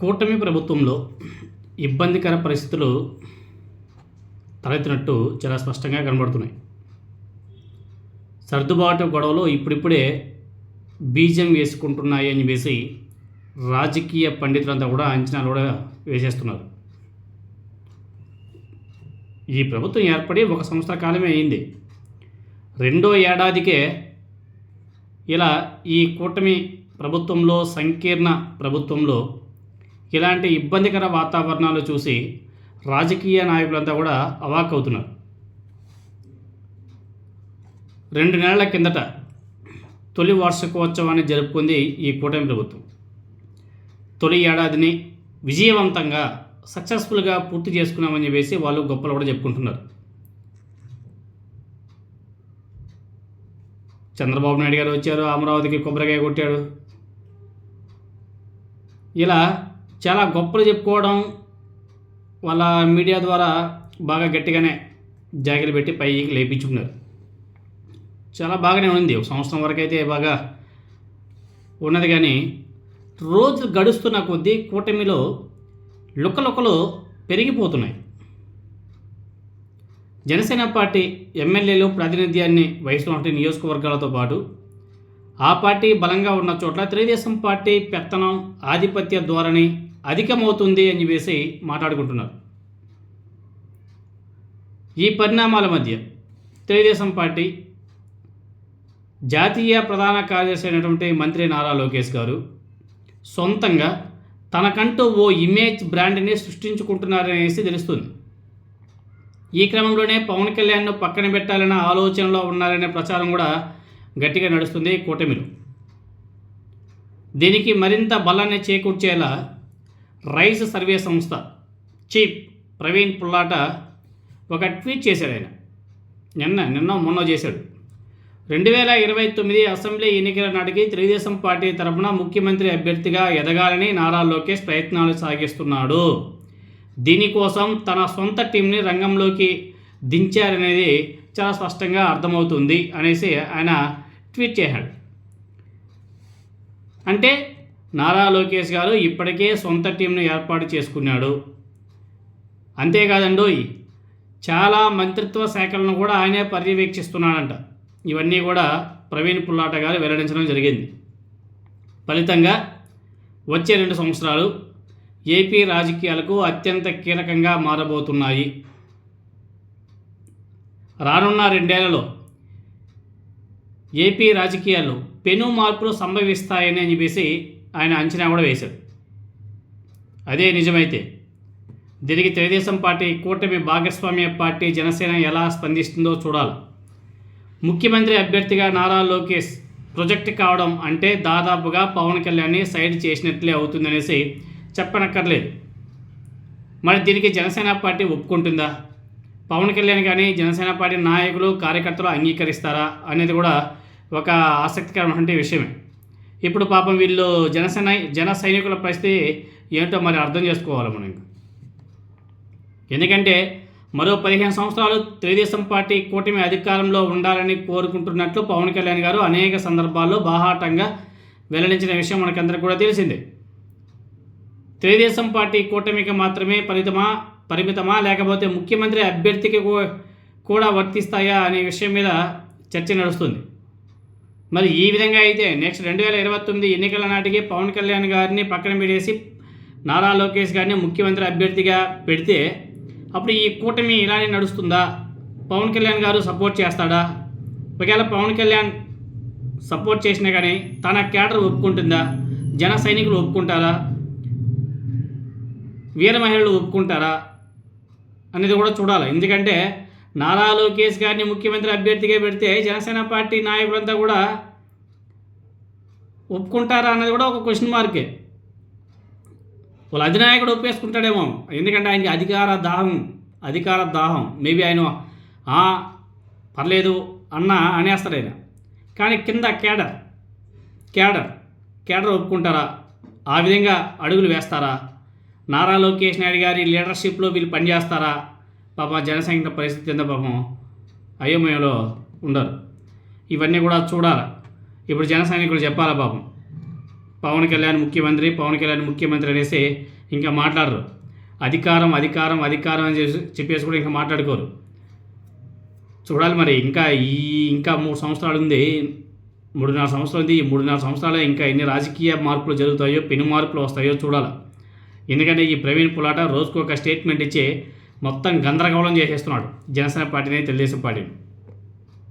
కూటమి ప్రభుత్వంలో ఇబ్బందికర పరిస్థితులు తలెత్తినట్టు చాలా స్పష్టంగా కనబడుతున్నాయి. సర్దుబాటు గొడవలు ఇప్పుడిప్పుడే బీజం వేసుకుంటున్నాయి అని వేసి రాజకీయ పండితులంతా కూడా అంచనాలు కూడా వేసేస్తున్నారు. ఈ ప్రభుత్వం ఏర్పడి ఒక సంవత్సర కాలమే అయింది. రెండో ఏడాదికే ఇలా ఈ కూటమి ప్రభుత్వంలో సంకీర్ణ ప్రభుత్వంలో ఇలాంటి ఇబ్బందికర వాతావరణాలు చూసి రాజకీయ నాయకులంతా కూడా అవాక్కవుతున్నారు రెండు నెలల కిందట తొలి వార్షికోత్సవాన్ని జరుపుకుంది ఈ కూటమి ప్రభుత్వం. తొలి ఏడాదిని విజయవంతంగా సక్సెస్ఫుల్గా పూర్తి చేసుకున్నామని చెప్పేసి వాళ్ళు గొప్పలు కూడా చెప్పుకుంటున్నారు. చంద్రబాబు నాయుడు గారు వచ్చారు అమరావతికి కొబ్బరికాయ కొట్టాడు. ఇలా చాలా గొప్పలు చెప్పుకోవడం వాళ్ళ మీడియా ద్వారా బాగా గట్టిగానే జాగిలు పెట్టి పైకి లేపించుకున్నారు. చాలా బాగానే ఉంది. ఒక సంవత్సరం వరకు అయితే బాగా ఉన్నది కానీ రోజు గడుస్తున్న కొద్దీ కూటమిలో లుక్కలుక్కలు పెరిగిపోతున్నాయి. జనసేన పార్టీ ఎమ్మెల్యేలు ప్రాతినిధ్యాన్ని వహిస్తున్నటువంటి నియోజకవర్గాలతో పాటు ఆ పార్టీ బలంగా ఉన్న చోట్ల తెలుగుదేశం పార్టీ పెత్తనం ఆధిపత్య ధోరణి అధికమవుతుంది అని చెప్పేసి మాట్లాడుకుంటున్నారు. ఈ పరిణామాల మధ్య తెలుగుదేశం పార్టీ జాతీయ ప్రధాన కార్యదర్శి అయినటువంటి మంత్రి నారా లోకేష్ గారు సొంతంగా తనకంటూ ఓ ఇమేజ్ బ్రాండ్ని సృష్టించుకుంటున్నారనేసి తెలుస్తుంది. ఈ క్రమంలోనే పవన్ కళ్యాణ్ను పక్కన పెట్టాలన్న ఆలోచనలో ఉన్నారనే ప్రచారం కూడా గట్టిగా నడుస్తుంది కూటమిలో. దీనికి మరింత బలాన్ని చేకూర్చేలా రైస్ సర్వే సంస్థ చీఫ్ ప్రవీణ్ పుల్లాట ఒక ట్వీట్ చేశాడు ఆయన. నిన్న నిన్న మొన్న చేశాడు. రెండు వేల ఇరవై తొమ్మిది అసెంబ్లీ ఎన్నికల నాటికి తెలుగుదేశం పార్టీ తరఫున ముఖ్యమంత్రి అభ్యర్థిగా ఎదగాలని నారా లోకేష్ ప్రయత్నాలు సాగిస్తున్నాడు. దీనికోసం తన సొంత టీంని రంగంలోకి దించారనేది చాలా స్పష్టంగా అర్థమవుతుంది అనేసి ఆయన ట్వీట్ చేశాడు. అంటే నారా లోకేష్ గారు ఇప్పటికే సొంత టీంను ఏర్పాటు చేసుకున్నాడు. అంతేకాదండోయ్ చాలా మంత్రిత్వ శాఖలను కూడా ఆయనే పర్యవేక్షిస్తున్నాడంట. ఇవన్నీ కూడా ప్రవీణ్ పుల్లాట గారు వెల్లడించడం జరిగింది. ఫలితంగా వచ్చే రెండు సంవత్సరాలు ఏపీ రాజకీయాలకు అత్యంత కీలకంగా మారబోతున్నాయి. రానున్న రెండేళ్ళలో ఏపీ రాజకీయాల్లో పెను మార్పులు సంభవిస్తాయని అని చెప్పేసి ఆయన అంచనా కూడా వేశాడు. అదే నిజమైతే దీనికి తెలుగుదేశం పార్టీ కూటమి భాగస్వామ్య పార్టీ జనసేన ఎలా స్పందిస్తుందో చూడాలి. ముఖ్యమంత్రి అభ్యర్థిగా నారా లోకేష్ ప్రొజెక్ట్ కావడం అంటే దాదాపుగా పవన్ కళ్యాణ్ని సైడ్ చేసినట్లే అవుతుందనేసి చెప్పనక్కర్లేదు. మరి దీనికి జనసేన పార్టీ ఒప్పుకుంటుందా? పవన్ కళ్యాణ్ కానీ జనసేన పార్టీ నాయకులు కార్యకర్తలు అంగీకరిస్తారా అనేది కూడా ఒక ఆసక్తికరమైన విషయమే. ఇప్పుడు పాపం వీళ్ళు జనసేన జన సైనికుల పరిస్థితి ఏంటో మరి అర్థం చేసుకోవాలి మనం ఎందుకంటే మరో పదిహేను సంవత్సరాలు తెలుగుదేశం పార్టీ కూటమి అధికారంలో ఉండాలని కోరుకుంటున్నట్లు పవన్ కళ్యాణ్ గారు అనేక సందర్భాల్లో బాహాటంగా వెల్లడించిన విషయం మనకందరికీ కూడా తెలిసిందే. తెలుగుదేశం పార్టీ కూటమికి మాత్రమే పరిమితమా పరిమితమా లేకపోతే ముఖ్యమంత్రి అభ్యర్థికి కూడా వర్తిస్తాయా అనే విషయం మీద చర్చ నడుస్తుంది. మరి ఈ విధంగా అయితే నెక్స్ట్ రెండు వేల ఇరవై తొమ్మిది ఎన్నికల నాటికి పవన్ కళ్యాణ్ గారిని పక్కన పెట్టేసి నారా లోకేష్ గారిని ముఖ్యమంత్రి అభ్యర్థిగా పెడితే అప్పుడు ఈ కూటమి ఇలానే నడుస్తుందా? పవన్ కళ్యాణ్ గారు సపోర్ట్ చేస్తాడా? ఒకవేళ పవన్ కళ్యాణ్ సపోర్ట్ చేసినా కానీ తన క్యాడర్ ఒప్పుకుంటుందా? జన సైనికులు ఒప్పుకుంటారా? వీర మహిళలు ఒప్పుకుంటారా? అనేది కూడా చూడాలి. ఎందుకంటే నారా లోకేష్ గారిని ముఖ్యమంత్రి అభ్యర్థిగా పెడితే జనసేన పార్టీ నాయకులంతా కూడా ఒప్పుకుంటారా అన్నది కూడా ఒక క్వశ్చన్ మార్కే వాళ్ళ అధినాయకుడు ఒప్పేసుకుంటాడేమో. ఎందుకంటే ఆయనకి అధికార దాహం అధికార దాహం. మేబీ ఆయన పర్లేదు అన్న అనేస్తాడు ఆయన. కానీ కింద కేడర్ కేడర్ కేడర్ ఒప్పుకుంటారా? ఆ విధంగా అడుగులు వేస్తారా? నారా లోకేష్ నాయుడు గారి లీడర్షిప్లో వీళ్ళు పనిచేస్తారా? పాప జనసంఖ్య పరిస్థితి ఎంత పాపం అయోమయంలో ఉండరు. ఇవన్నీ కూడా చూడాలి. ఇప్పుడు జన సైనికులు చెప్పాలా పాపం? పవన్ కళ్యాణ్ ముఖ్యమంత్రి పవన్ కళ్యాణ్ ముఖ్యమంత్రి అనేసి ఇంకా మాట్లాడరు. అధికారం అధికారం అధికారం అని చేసి చెప్పేసి కూడా ఇంకా మాట్లాడుకోరు. చూడాలి మరి ఇంకా ఈ ఇంకా మూడు సంవత్సరాలు ఉంది. మూడున్నర సంవత్సరాలు ఉంది. ఈ మూడున్నర సంవత్సరాలు ఇంకా ఎన్ని రాజకీయ మార్పులు జరుగుతాయో పెను మార్పులు వస్తాయో చూడాలి. ఎందుకంటే ఈ ప్రవీణ్ పులాట రోజుకు ఒక స్టేట్మెంట్ ఇచ్చి మొత్తం గందరగోళం చేసేస్తున్నాడు జనసేన పార్టీని తెలుగుదేశం పార్టీని.